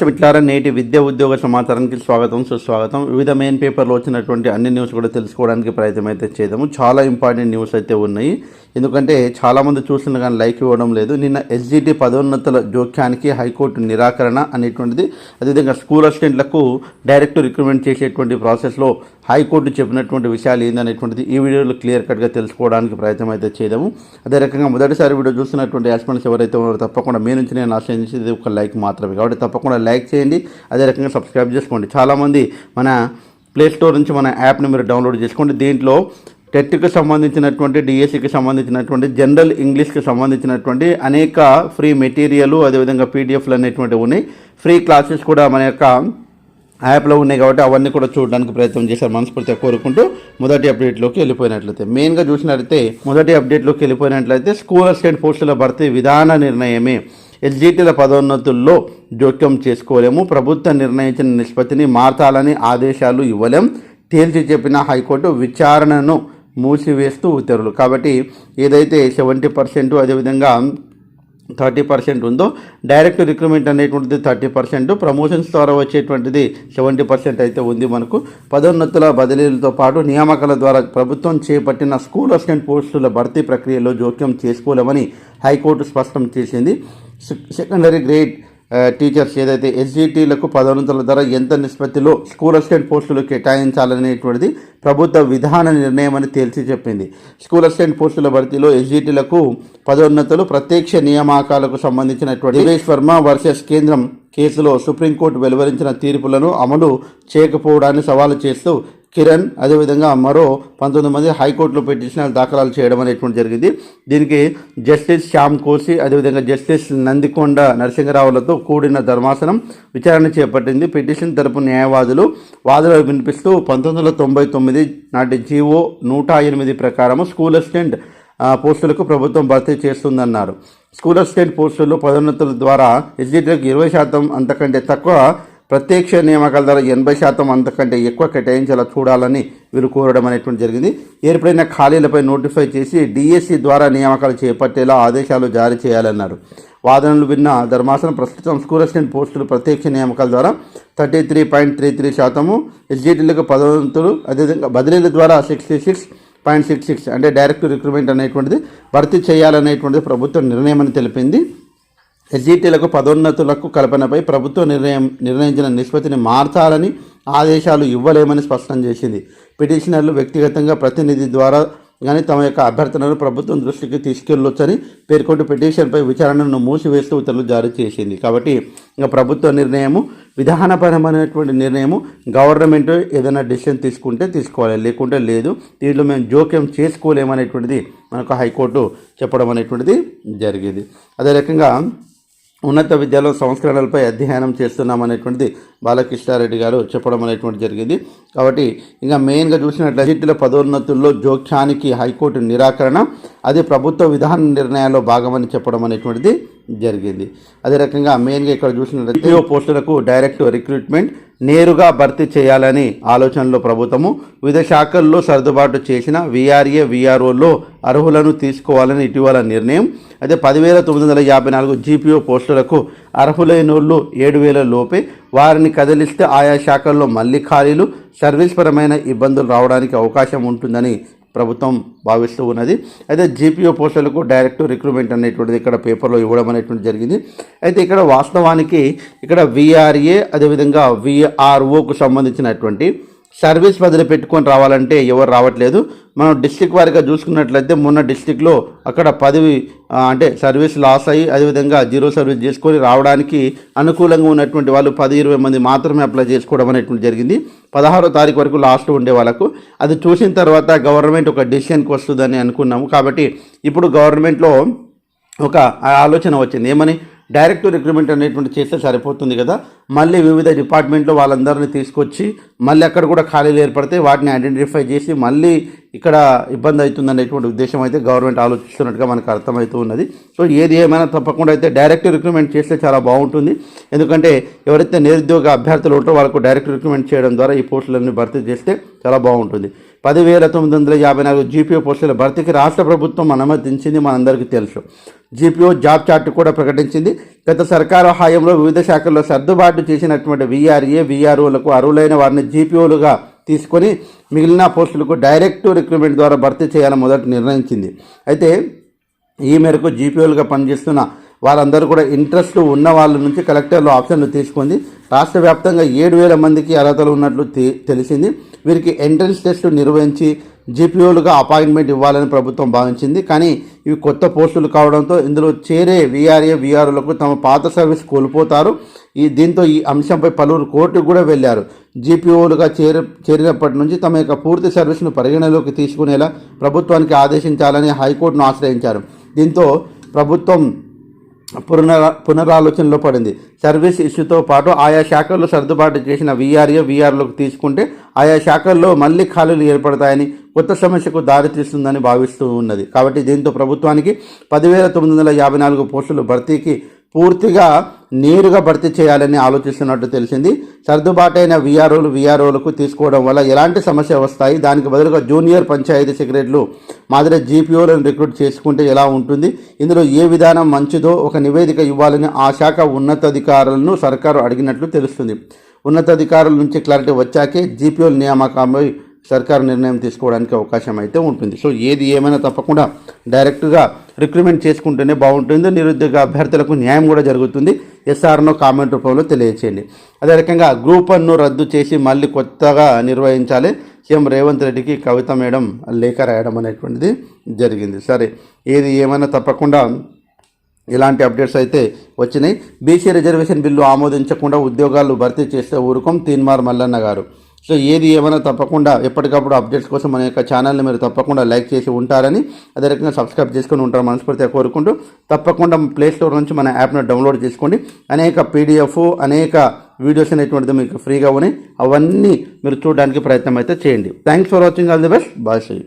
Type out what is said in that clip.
రాష్ట్ర మిత్రులారా నేటి విద్యా ఉద్యోగ సమాచారానికి స్వాగతం సుస్వాగతం. వివిధ మెయిన్ పేపర్లో వచ్చినటువంటి అన్ని న్యూస్ కూడా తెలుసుకోవడానికి ప్రయత్నం అయితే చేద్దాము. చాలా ఇంపార్టెంట్ న్యూస్ అయితే ఉన్నాయి. ఎందుకంటే చాలామంది చూసిన కానీ లైక్ ఇవ్వడం లేదు. నిన్న ఎస్జిటి పదోన్నతుల జోక్యానికి హైకోర్టు నిరాకరణ అనేటువంటిది అదేవిధంగా స్కూల్ అసిస్టెంట్లకు డైరెక్ట్ రిక్రూట్మెంట్ చేసేటువంటి ప్రాసెస్లో హైకోర్టు చెప్పినటువంటి విషయాలు ఏందనేటువంటిది ఈ వీడియోలో క్లియర్ కట్గా తెలుసుకోవడానికి ప్రయత్నం అయితే చేద్దాము. అదే రకంగా మొదటిసారి వీడియో చూస్తున్నటువంటి యాస్పెంట్స్ ఎవరైతే ఉన్నారో తప్పకుండా మీ నుంచి నేను ఆశ్రయించేది ఒక లైక్ మాత్రమే. కాబట్టి తప్పకుండా లైక్ చేయండి అదే రకంగా సబ్స్క్రైబ్ చేసుకోండి. చాలామంది మన ప్లే స్టోర్ నుంచి మన యాప్ని మీరు డౌన్లోడ్ చేసుకోండి. దీంట్లో టెట్కి సంబంధించినటువంటి డిఎస్సికి సంబంధించినటువంటి జనరల్ ఇంగ్లీష్కి సంబంధించినటువంటి అనేక ఫ్రీ మెటీరియల్ అదేవిధంగా పీడిఎఫ్లు అనేటువంటివి ఉన్నాయి. ఫ్రీ క్లాసెస్ కూడా మన యొక్క యాప్లో ఉన్నాయి కాబట్టి అవన్నీ కూడా చూడడానికి ప్రయత్నం చేశారు మనస్ఫూర్తిగా కోరుకుంటూ మొదటి అప్డేట్లోకి వెళ్ళిపోయినట్లయితే. మెయిన్గా చూసినట్లయితే మొదటి అప్డేట్లోకి వెళ్ళిపోయినట్లయితే స్కూల్ అసిస్టెంట్ పోస్టుల భర్తీ విధాన నిర్ణయమే. ఎస్జీటీల పదోన్నతుల్లో జోక్యం చేసుకోలేము. ప్రభుత్వం నిర్ణయించిన నిష్పత్తిని మార్చాలని ఆదేశాలు ఇవ్వలేం. తేల్చి చెప్పిన హైకోర్టు విచారణను మూసివేస్తూ ఉత్తర్వులు. కాబట్టి ఏదైతే సెవెంటీ పర్సెంట్ అదేవిధంగా థర్టీ పర్సెంట్ ఉందో డైరెక్ట్ రిక్రూట్మెంట్ అనేటువంటిది థర్టీ పర్సెంట్ ప్రమోషన్స్ ద్వారా వచ్చేటువంటిది సెవెంటీ పర్సెంట్ అయితే ఉంది మనకు. పదోన్నతుల బదిలీలతో పాటు నియామకాల ద్వారా ప్రభుత్వం చేపట్టిన స్కూల్ అసిస్టెంట్ పోస్టుల భర్తీ ప్రక్రియలో జోక్యం చేసుకోలేమని హైకోర్టు స్పష్టం చేసింది. సెకండరీ గ్రేడ్ టీచర్స్ ఏదైతే ఎస్జిటీలకు పదోన్నతుల ధర ఎంత నిష్పత్తిలో స్కూల్ అసిస్టెంట్ పోస్టులు కేటాయించాలనేటువంటిది ప్రభుత్వ విధాన నిర్ణయం అని తేల్చి చెప్పింది. స్కూల్ అసిస్టెంట్ పోస్టుల భర్తీలో ఎస్జిటీలకు పదోన్నతులు ప్రత్యక్ష నియామకాలకు సంబంధించినటువంటి దివేష్ వర్మ వర్సెస్ కేంద్రం కేసులో సుప్రీంకోర్టు వెలువరించిన తీర్పులను అమలు చేయకపోవడాన్ని సవాలు చేస్తూ కిరణ్ అదేవిధంగా మరో పంతొమ్మిది మంది హైకోర్టులో పిటిషన్లు దాఖలాలు చేయడం అనేటువంటి జరిగింది. దీనికి జస్టిస్ శ్యామ్ కోసి అదేవిధంగా జస్టిస్ నందికొండ నరసింహరావులతో కూడిన ధర్మాసనం విచారణ చేపట్టింది. పిటిషన్ తరపు న్యాయవాదులు వాదనలు వినిపిస్తూ పంతొమ్మిది వందల తొంభై తొమ్మిది నాటి జీవో నూట ఎనిమిది ప్రకారం స్కూల్ అసిస్టెంట్ పోస్టులకు ప్రభుత్వం భర్తీ చేస్తుందన్నారు. స్కూల్ అసిస్టెంట్ పోస్టులు పదోన్నతుల ద్వారా ఎస్జిటీలకు ఇరవై శాతం అంతకంటే తక్కువ ప్రత్యక్ష నియామకాల ద్వారా ఎనభై శాతం అంతకంటే ఎక్కువ కేటాయించేలా చూడాలని వీరు కోరడం అనేటువంటి జరిగింది. ఏర్పడిన ఖాళీలపై నోటిఫై చేసి డిఎస్సి ద్వారా నియామకాలు చేపట్టేలా ఆదేశాలు జారీ చేయాలన్నారు. వాదనలు విన్న ధర్మాసనం ప్రస్తుతం స్కూల్ అసిస్టెంట్ పోస్టులు ప్రత్యక్ష నియామకాల ద్వారా thirty three point three three శాతము ఎస్జిటీలకు పదవంతులు అదేవిధంగా బదిలీల ద్వారా sixty six point six six అంటే డైరెక్ట్ రిక్రూట్మెంట్ అనేటువంటిది భర్తీ చేయాలనేటువంటిది ప్రభుత్వం నిర్ణయం అని తెలిపింది. ఎస్జీటీలకు పదోన్నతులకు కల్పనపై ప్రభుత్వం నిర్ణయం నిర్ణయించిన నిష్పత్తిని మార్చాలని ఆదేశాలు ఇవ్వలేమని స్పష్టం చేసింది. పిటిషనర్లు వ్యక్తిగతంగా ప్రతినిధి ద్వారా కానీ తమ యొక్క అభ్యర్థనను ప్రభుత్వం దృష్టికి తీసుకెళ్ళొచ్చని పేర్కొంటూ పిటిషన్పై విచారణను మూసివేస్తూ ఉత్తర్వులు జారీ చేసింది. కాబట్టి ఇంకా ప్రభుత్వ నిర్ణయము విధానపరమైనటువంటి నిర్ణయము గవర్నమెంట్ ఏదైనా డిసిషన్ తీసుకుంటే తీసుకోవాలి. లేకుంటే లేదు. దీంట్లో మేము జోక్యం చేసుకోలేమనేటువంటిది మనకు హైకోర్టు చెప్పడం అనేటువంటిది జరిగింది. అదే రకంగా ఉన్నత విద్యలో సంస్కరణలపై అధ్యయనం చేస్తున్నామనేటువంటిది బాలకృష్ణారెడ్డి గారు చెప్పడం అనేటువంటి జరిగింది. కాబట్టి ఇంకా మెయిన్గా చూసినట్లయితే జిట్టుల పదోన్నతుల్లో జోక్యానికి హైకోర్టు నిరాకరణ అది ప్రభుత్వ విధాన నిర్ణయాల్లో భాగమని చెప్పడం అనేటువంటిది జరిగింది. అదే రకంగా మెయిన్గా ఇక్కడ చూసినట్లయితే పోస్టులకు డైరెక్ట్ రిక్రూట్మెంట్ నేరుగా భర్తీ చేయాలని ఆలోచనలో ప్రభుత్వము వివిధ శాఖల్లో సర్దుబాటు చేసిన విఆర్ఏ విఆర్ఓలో అర్హులను తీసుకోవాలని ఇటీవల నిర్ణయం. అయితే పదివేల తొమ్మిది వందల యాభై నాలుగు జీపీఓ పోస్టులకు అర్హులైన వాళ్ళు ఏడు వేల లోపే. వారిని కదిలిస్తే ఆయా శాఖల్లో మళ్ళీ ఖాళీలు సర్వీస్ పరమైన ఇబ్బందులు రావడానికి అవకాశం ఉంటుందని ప్రభుత్వం భావిస్తూ ఉన్నది. అయితే జీపీఓ పోస్టులకు డైరెక్ట్ రిక్రూట్మెంట్ అనేటువంటిది ఇక్కడ పేపర్లో ఇవ్వడం అనేటువంటి జరిగింది. అయితే ఇక్కడ వాస్తవానికి ఇక్కడ విఆర్ఏ అదేవిధంగా విఆర్ఓకు సంబంధించినటువంటి సర్వీస్ బదిలీ పెట్టుకొని రావాలంటే ఎవరు రావట్లేదు. మనం డిస్టిక్ వారిగా చూసుకున్నట్లయితే మొన్న డిస్టిక్లో అక్కడ పదవి అంటే సర్వీస్ లాస్ అయ్యి అదేవిధంగా జీరో సర్వీస్ చేసుకొని రావడానికి అనుకూలంగా ఉన్నటువంటి వాళ్ళు పది ఇరవై మంది మాత్రమే అప్లై చేసుకోవడం అనేటువంటి జరిగింది. పదహారో తారీఖు వరకు లాస్ట్ ఉండే వాళ్ళకు. అది చూసిన తర్వాత గవర్నమెంట్ ఒక డిసిషన్కి వస్తుందని అనుకున్నాము. కాబట్టి ఇప్పుడు గవర్నమెంట్లో ఒక ఆలోచన వచ్చింది. ఏమని? డైరెక్ట్ రిక్రూట్మెంట్ అనేటువంటి చేస్తే సరిపోతుంది కదా. మళ్ళీ వివిధ డిపార్ట్మెంట్లో వాళ్ళందరినీ తీసుకొచ్చి మళ్ళీ అక్కడ కూడా ఖాళీలు ఏర్పడితే వాటిని ఐడెంటిఫై చేసి మళ్ళీ ఇక్కడ ఇబ్బంది అవుతుంది అనేటువంటి ఉద్దేశం అయితే గవర్నమెంట్ ఆలోచిస్తున్నట్టుగా మనకు అర్థమవుతూ ఉన్నది. సో ఏది ఏమైనా తప్పకుండా అయితే డైరెక్ట్ రిక్రూట్మెంట్ చేస్తే చాలా బాగుంటుంది. ఎందుకంటే ఎవరైతే నిరుద్యోగ అభ్యర్థులు ఉంటారో వాళ్ళకు డైరెక్ట్ రిక్రూట్మెంట్ చేయడం ద్వారా ఈ పోస్టులన్నీ భర్తీ చేస్తే చాలా బాగుంటుంది. పదివేల తొమ్మిది వందల యాభై నాలుగు జీపీఓ పోస్టుల భర్తీకి రాష్ట్ర ప్రభుత్వం అనుమతించింది మనందరికీ తెలుసు. జీపీఓ జాబ్ చార్ట్ కూడా ప్రకటించింది. గత సర్కారు హాయంలో వివిధ శాఖల్లో సర్దుబాటు చేసినటువంటి వీఆర్ఏ వీఆర్ఓలకు అర్హులైన వారిని జీపీఓలుగా తీసుకొని మిగిలిన పోస్టులకు డైరెక్ట్ రిక్రూట్మెంట్ ద్వారా భర్తీ చేయాలని మొదట నిర్ణయించింది. అయితే ఈ మేరకు జీపీఓలుగా పనిచేస్తున్న వాళ్ళందరూ కూడా ఇంట్రెస్ట్ ఉన్న వాళ్ళ నుంచి కలెక్టర్లు ఆప్షన్లు తీసుకుంది. రాష్ట్ర వ్యాప్తంగా ఏడు వేల మందికి అర్హతలు ఉన్నట్లు తె- తెలిసింది. వీరికి ఎంట్రన్స్ టెస్ట్ నిర్వహించి జీపీఓలుగా అపాయింట్మెంట్ ఇవ్వాలని ప్రభుత్వం భావించింది. కానీ ఇవి కొత్త పోస్టులు కావడంతో ఇందులో చేరే వీఆర్ఏ వీఆర్ఓలకు తమ పాత సర్వీస్ కోల్పోతారు. ఈ దీంతో ఈ అంశంపై పలువురు కోర్టుకు కూడా వెళ్ళారు. జీపీఓలుగా చేర చేరినప్పటి నుంచి తమ యొక్క పూర్తి సర్వీస్ను పరిగణలోకి తీసుకునేలా ప్రభుత్వానికి ఆదేశించాలని హైకోర్టును ఆశ్రయించారు. దీంతో ప్రభుత్వం పునరా పునరాలోచనలో పడింది. సర్వీస్ ఇష్యూతో పాటు ఆయా శాఖల్లో సర్దుబాటు చేసిన వీఆర్ఏ వీఆర్లోకి తీసుకుంటే ఆయా శాఖల్లో మళ్ళీ ఖాళీలు ఏర్పడతాయని కొత్త సమస్యకు దారితీస్తుందని భావిస్తూ ఉన్నది. కాబట్టి దీంతో ప్రభుత్వానికి పదివేల తొమ్మిది వందల యాభై నాలుగు పోస్టులు భర్తీకి పూర్తిగా నేరుగా భర్తీ చేయాలని ఆలోచిస్తున్నట్టు తెలిసింది. సర్దుబాటైన వీఆర్ఓలు వీఆర్ఓలకు తీసుకోవడం వల్ల ఎలాంటి సమస్య వస్తాయి? దానికి బదులుగా జూనియర్ పంచాయతీ సెక్రటరీలు మాదిరి జీపీఓలను రిక్రూట్ చేసుకుంటే ఎలా ఉంటుంది? ఇందులో ఏ విధానం మంచిదో ఒక నివేదిక ఇవ్వాలని ఆ శాఖ ఉన్నతాధికారులను సర్కారు అడిగినట్లు తెలుస్తుంది. ఉన్నతాధికారుల నుంచి క్లారిటీ వచ్చాకే జీపీఓల నియామకంపై సర్కారు నిర్ణయం తీసుకోవడానికి అవకాశం అయితే ఉంటుంది. సో ఏది ఏమైనా తప్పకుండా డైరెక్ట్గా రిక్రూట్మెంట్ చేసుకుంటేనే బాగుంటుంది. నిరుద్యోగ అభ్యర్థులకు న్యాయం కూడా జరుగుతుంది. ఎస్ఆర్నో కామెంట్ రూపంలో తెలియచేయండి. అదే రకంగా గ్రూప్ వన్ను రద్దు చేసి మళ్ళీ కొత్తగా నిర్వహించాలి. సీఎం రేవంత్ రెడ్డికి కవిత మేడం లేఖ రాయడం అనేటువంటిది జరిగింది. సరే ఏది ఏమైనా తప్పకుండా ఇలాంటి అప్డేట్స్ అయితే వచ్చినాయి. బీసీ రిజర్వేషన్ బిల్లు ఆమోదించకుండా ఉద్యోగాలు భర్తీ చేస్తే ఊరుకోం. తీన్మార్ మల్లన్న గారు. సో ఏది ఏమైనా తప్పకుండా ఎప్పటికప్పుడు అప్డేట్స్ కోసం మన యొక్క ఛానల్ని మీరు తప్పకుండా లైక్ చేసి ఉంటారని అదే రకంగా సబ్స్క్రైబ్ చేసుకొని ఉంటారు మనస్ఫూర్తిగా కోరుకుంటూ తప్పకుండా ప్లే స్టోర్ నుంచి మన యాప్ను డౌన్లోడ్ చేసుకోండి. అనేక పీడిఎఫ్ అనేక వీడియోస్ అనేటువంటిది మీకు ఫ్రీగా ఉన్నాయి. అవన్నీ మీరు చూడడానికి ప్రయత్నం అయితే చేయండి. Thanks for watching all the best bye Shri